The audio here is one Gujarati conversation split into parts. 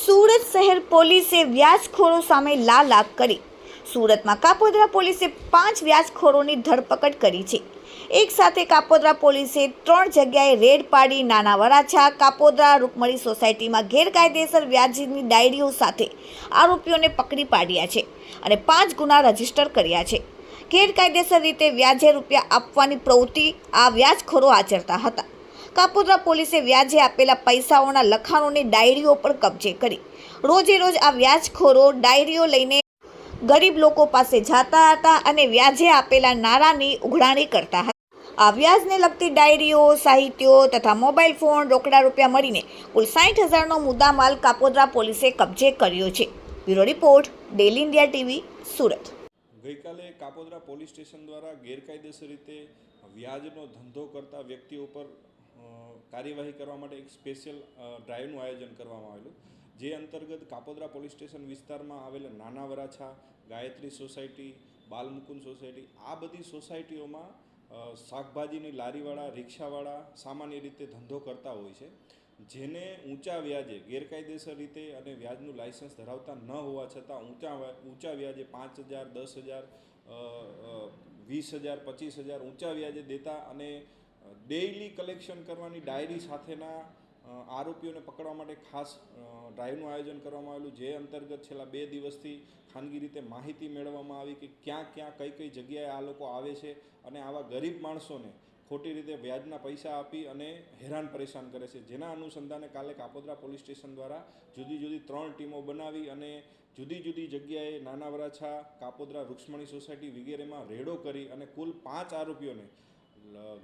સુરત શહેર પોલીસે વ્યાજખોરો સામે લાલ આગ કરી. સુરતમાં કાપોદ્રા પોલીસે પાંચ વ્યાજખોરોની ધરપકડ કરી છે. એક સાથે કાપોદ્રા પોલીસે ત્રણ જગ્યાએ રેડ પાડી નાના વરાછા કાપોદ્રા રૂકમણી સોસાયટીમાં ગેરકાયદેસર વ્યાજની ડાયરીઓ સાથે આરોપીઓને પકડી પાડ્યા છે અને પાંચ ગુના રજિસ્ટર કર્યા છે. ગેરકાયદેસર રીતે વ્યાજે રૂપિયા આપવાની પ્રવૃત્તિ આ વ્યાજખોરો આચરતા હતા. કાપોદ્રા પોલીસે વ્યાજે આપેલા પૈસાઓના લખાણોની ડાયરીઓ પણ કબજે કરી. રોજે રોજ આ વ્યાજખોરો ડાયરીઓ લઈને ગરીબ લોકો પાસે જતા હતા અને વ્યાજે આપેલા નાણાંની ઉઘરાણી કરતા હતા. આ વ્યાજને લગતી ડાયરીઓ, સાહિત્યો તથા મોબાઈલ ફોન રોકડા રૂપિયા મળીને કુલ સાઠ હજારનો મુદ્દામાલ કાપોદ્રા પોલીસે કબજે કર્યો છે. Bureau report daily India TV, Surat. ગઈકાલે કાપોદ્રા પોલીસ સ્ટેશન દ્વારા ગેરકાયદેસર રીતે વ્યાજનો ધંધો કરતા વ્યક્તિઓ પર કાર્યવાહી કરવા માટે એક સ્પેશિયલ ડ્રાઈવનું આયોજન કરવામાં આવેલું. જે અંતર્ગત કાપોદ્રા પોલીસ સ્ટેશન વિસ્તારમાં આવેલા નાના વરાછા, ગાયત્રી સોસાયટી, બાલમુકુંદ સોસાયટી, આ બધી સોસાયટીઓમાં શાકભાજીની લારીવાળા, રિક્ષાવાળા સામાન્ય રીતે ધંધો કરતા હોય છે. જેને ઊંચા વ્યાજે, ગેરકાયદેસર રીતે અને વ્યાજનું લાયસન્સ ધરાવતા ન હોવા છતાં ઊંચા ઊંચા વ્યાજે પાંચ હજાર, દસ હજાર વીસ હજાર, પચીસ હજાર ઊંચા વ્યાજે દેતા અને ડેઇલી કલેક્શન કરવાની ડાયરી સાથેના આરોપીઓને પકડવા માટે ખાસ ડ્રાઈવનું આયોજન કરવામાં આવેલું, જે અંતર્ગત છેલ્લા બે દિવસથી ખાનગી રીતે માહિતી મેળવવામાં આવી કે ક્યાં ક્યાં, કઈ કઈ જગ્યાએ આ લોકો આવે છે અને આવા ગરીબ માણસોને ખોટી રીતે વ્યાજના પૈસા આપી અને હેરાન પરેશાન કરે છે. જેના અનુસંધાને કાલે કાપોદ્રા પોલીસ સ્ટેશન દ્વારા જુદી જુદી ત્રણ ટીમો બનાવી અને જુદી જુદી જગ્યાએ નાના વરાછા કાપોદ્રા રૂક્ષ્મણી સોસાયટી વગેરેમાં રેડો કરી અને કુલ પાંચ આરોપીઓને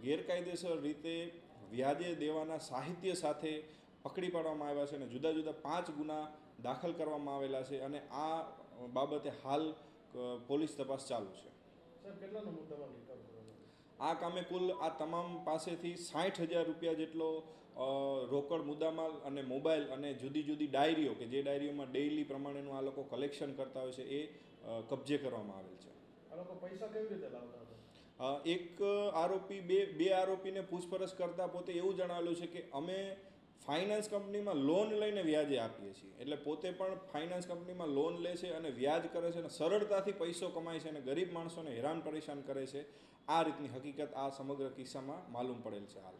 ગેરકાયદેસર રીતે વ્યાજે દેવાના સાહિત્ય સાથે પકડી પાડવામાં આવ્યા છે અને જુદા જુદા પાંચ ગુના દાખલ કરવામાં આવેલા છે અને આ બાબતે હાલ પોલીસ તપાસ ચાલુ છે. આ કામે કુલ આ તમામ પાસેથી સાઠ હજાર રૂપિયા જેટલો રોકડ મુદ્દામાલ અને મોબાઈલ અને જુદી જુદી ડાયરીઓ કે જે ડાયરીઓમાં ડેઇલી પ્રમાણેનું આ લોકો કલેક્શન કરતા હોય છે એ કબજે કરવામાં આવેલ છે. આ લોકો પૈસા કેવી રીતે લાવતા હતા? એક આરોપી બે બે આરોપીને પૂછપરછ કરતાં પોતે એવું જણાવેલું છે કે અમે ફાઇનાન્સ કંપનીમાં લોન લઈને વ્યાજે આપીએ છીએ. એટલે પોતે પણ ફાઇનાન્સ કંપનીમાં લોન લે છે અને વ્યાજ કરે છે અને સરળતાથી પૈસો કમાય છે અને ગરીબ માણસોને હેરાન પરેશાન કરે છે. આ રીતની હકીકત આ સમગ્ર કિસ્સામાં માલુમ પડેલ છે હાલ.